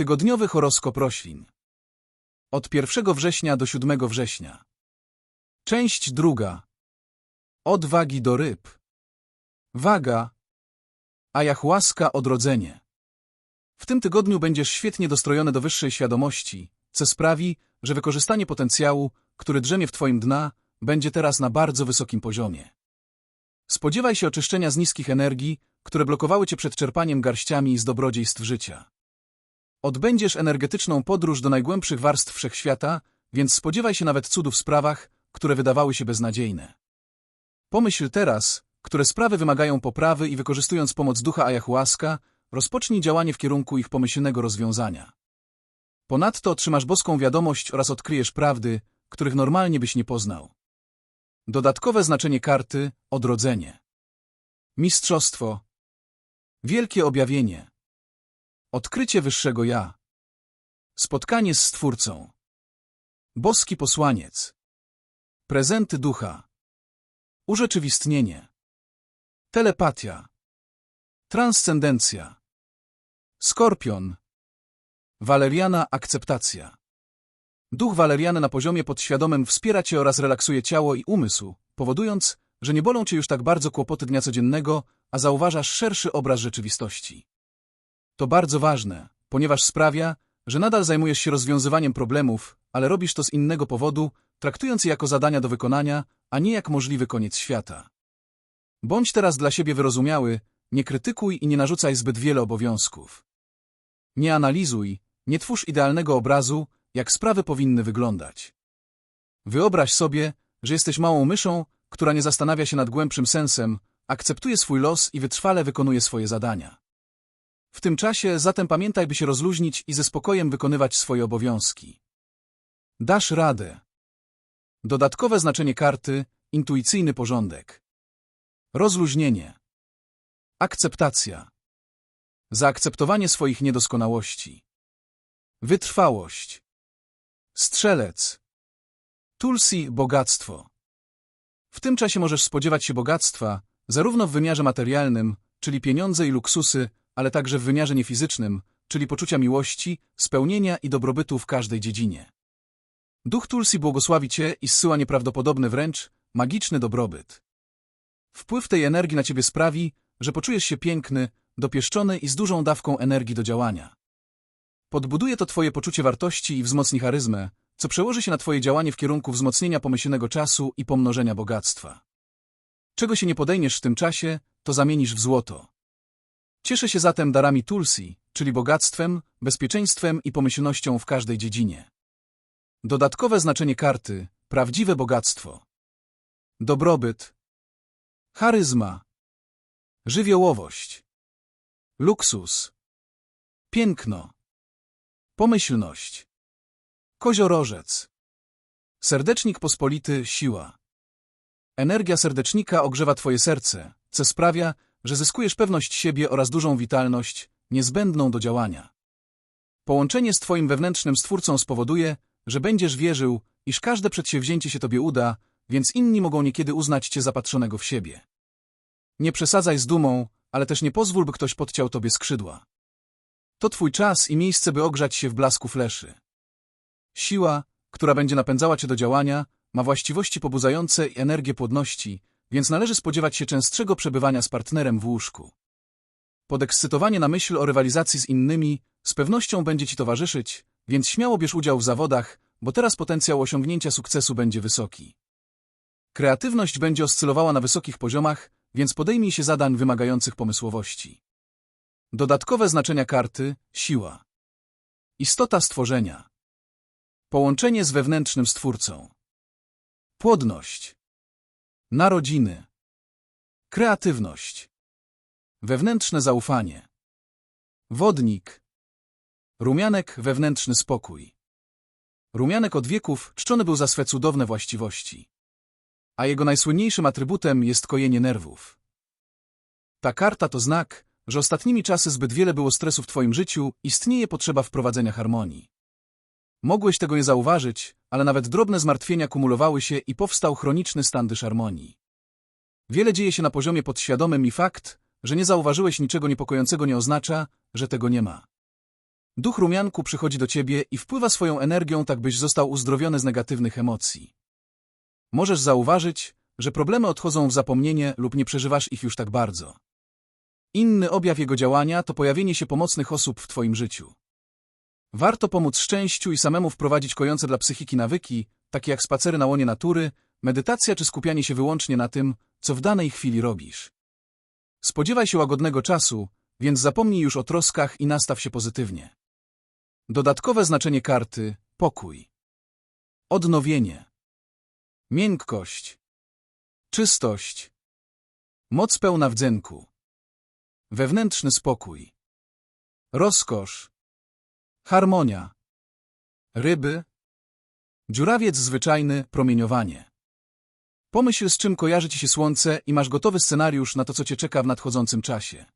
Tygodniowy horoskop roślin. Od 1 września do 7 września. Część druga. Od wagi do ryb. Waga. Ayahuasca odrodzenie. W tym tygodniu będziesz świetnie dostrojony do wyższej świadomości, co sprawi, że wykorzystanie potencjału, który drzemie w twoim dna, będzie teraz na bardzo wysokim poziomie. Spodziewaj się oczyszczenia z niskich energii, które blokowały cię przed czerpaniem garściami z dobrodziejstw życia. Odbędziesz energetyczną podróż do najgłębszych warstw wszechświata, więc spodziewaj się nawet cudów w sprawach, które wydawały się beznadziejne. Pomyśl teraz, które sprawy wymagają poprawy i wykorzystując pomoc ducha ayahuasca, rozpocznij działanie w kierunku ich pomyślnego rozwiązania. Ponadto otrzymasz boską wiadomość oraz odkryjesz prawdy, których normalnie byś nie poznał. Dodatkowe znaczenie karty – odrodzenie. Mistrzostwo. Wielkie objawienie. Odkrycie wyższego ja. Spotkanie z Stwórcą. Boski posłaniec. Prezenty ducha. Urzeczywistnienie. Telepatia. Transcendencja. Skorpion. Waleriana akceptacja. Duch waleriany na poziomie podświadomym wspiera cię oraz relaksuje ciało i umysł, powodując, że nie bolą cię już tak bardzo kłopoty dnia codziennego, a zauważasz szerszy obraz rzeczywistości. To bardzo ważne, ponieważ sprawia, że nadal zajmujesz się rozwiązywaniem problemów, ale robisz to z innego powodu, traktując je jako zadania do wykonania, a nie jak możliwy koniec świata. Bądź teraz dla siebie wyrozumiały, nie krytykuj i nie narzucaj zbyt wiele obowiązków. Nie analizuj, nie twórz idealnego obrazu, jak sprawy powinny wyglądać. Wyobraź sobie, że jesteś małą myszą, która nie zastanawia się nad głębszym sensem, akceptuje swój los i wytrwale wykonuje swoje zadania. W tym czasie zatem pamiętaj, by się rozluźnić i ze spokojem wykonywać swoje obowiązki. Dasz radę. Dodatkowe znaczenie karty – intuicyjny porządek. Rozluźnienie. Akceptacja. Zaakceptowanie swoich niedoskonałości. Wytrwałość. Strzelec. Tulsi – bogactwo. W tym czasie możesz spodziewać się bogactwa, zarówno w wymiarze materialnym, czyli pieniądze i luksusy, ale także w wymiarze niefizycznym, czyli poczucia miłości, spełnienia i dobrobytu w każdej dziedzinie. Duch Tulsi błogosławi Cię i zsyła nieprawdopodobny wręcz, magiczny dobrobyt. Wpływ tej energii na Ciebie sprawi, że poczujesz się piękny, dopieszczony i z dużą dawką energii do działania. Podbuduje to Twoje poczucie wartości i wzmocni charyzmę, co przełoży się na Twoje działanie w kierunku wzmocnienia pomyślnego czasu i pomnożenia bogactwa. Czego się nie podejmiesz w tym czasie, to zamienisz w złoto. Cieszę się zatem darami Tulsi, czyli bogactwem, bezpieczeństwem i pomyślnością w każdej dziedzinie. Dodatkowe znaczenie karty – prawdziwe bogactwo. Dobrobyt. Charyzma. Żywiołowość. Luksus. Piękno. Pomyślność. Koziorożec. Serdecznik pospolity – siła. Energia serdecznika ogrzewa Twoje serce, co sprawia, że zyskujesz pewność siebie oraz dużą witalność, niezbędną do działania. Połączenie z Twoim wewnętrznym Stwórcą spowoduje, że będziesz wierzył, iż każde przedsięwzięcie się Tobie uda, więc inni mogą niekiedy uznać Cię zapatrzonego w siebie. Nie przesadzaj z dumą, ale też nie pozwól, by ktoś podciął Tobie skrzydła. To Twój czas i miejsce, by ogrzać się w blasku fleszy. Siła, która będzie napędzała Cię do działania, ma właściwości pobudzające i energię płodności, więc należy spodziewać się częstszego przebywania z partnerem w łóżku. Podekscytowanie na myśl o rywalizacji z innymi z pewnością będzie Ci towarzyszyć, więc śmiało bierz udział w zawodach, bo teraz potencjał osiągnięcia sukcesu będzie wysoki. Kreatywność będzie oscylowała na wysokich poziomach, więc podejmij się zadań wymagających pomysłowości. Dodatkowe znaczenia karty – siła. Istota stworzenia. Połączenie z wewnętrznym Stwórcą. Płodność. Narodziny. Kreatywność. Wewnętrzne zaufanie. Wodnik. Rumianek wewnętrzny spokój. Rumianek od wieków czczony był za swe cudowne właściwości. A jego najsłynniejszym atrybutem jest kojenie nerwów. Ta karta to znak, że ostatnimi czasy zbyt wiele było stresu w twoim życiu, istnieje potrzeba wprowadzenia harmonii. Mogłeś tego nie zauważyć, ale nawet drobne zmartwienia kumulowały się i powstał chroniczny stan dysharmonii. Wiele dzieje się na poziomie podświadomym i fakt, że nie zauważyłeś niczego niepokojącego nie oznacza, że tego nie ma. Duch rumianku przychodzi do ciebie i wpływa swoją energią, tak byś został uzdrowiony z negatywnych emocji. Możesz zauważyć, że problemy odchodzą w zapomnienie lub nie przeżywasz ich już tak bardzo. Inny objaw jego działania to pojawienie się pomocnych osób w twoim życiu. Warto pomóc szczęściu i samemu wprowadzić kojące dla psychiki nawyki, takie jak spacery na łonie natury, medytacja czy skupianie się wyłącznie na tym, co w danej chwili robisz. Spodziewaj się łagodnego czasu, więc zapomnij już o troskach i nastaw się pozytywnie. Dodatkowe znaczenie karty – pokój. Odnowienie. Miękkość. Czystość. Moc pełna wdzenku. Wewnętrzny spokój. Rozkosz. Harmonia. Ryby. Dziurawiec zwyczajny, promieniowanie. Pomyśl, z czym kojarzy ci się słońce i masz gotowy scenariusz na to, co cię czeka w nadchodzącym czasie.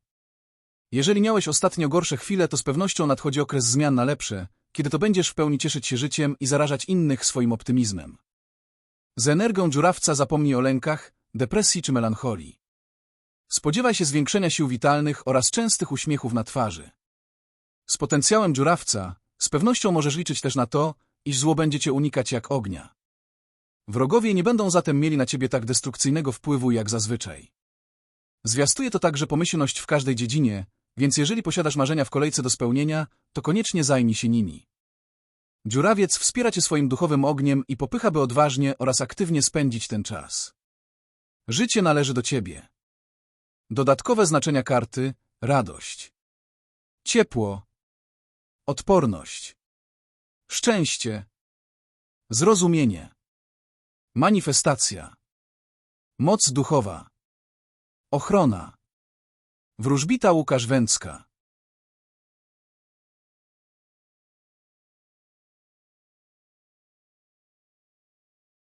Jeżeli miałeś ostatnio gorsze chwile, to z pewnością nadchodzi okres zmian na lepsze, kiedy to będziesz w pełni cieszyć się życiem i zarażać innych swoim optymizmem. Z energią dziurawca zapomnij o lękach, depresji czy melancholii. Spodziewaj się zwiększenia sił witalnych oraz częstych uśmiechów na twarzy. Z potencjałem dziurawca z pewnością możesz liczyć też na to, iż zło będzie cię unikać jak ognia. Wrogowie nie będą zatem mieli na ciebie tak destrukcyjnego wpływu jak zazwyczaj. Zwiastuje to także pomyślność w każdej dziedzinie, więc jeżeli posiadasz marzenia w kolejce do spełnienia, to koniecznie zajmij się nimi. Dziurawiec wspiera cię swoim duchowym ogniem i popycha, by odważnie oraz aktywnie spędzić ten czas. Życie należy do ciebie. Dodatkowe znaczenia karty – radość. Ciepło. Odporność. Szczęście. Zrozumienie. Manifestacja. Moc duchowa. Ochrona. Wróżbita Łukasz Węcka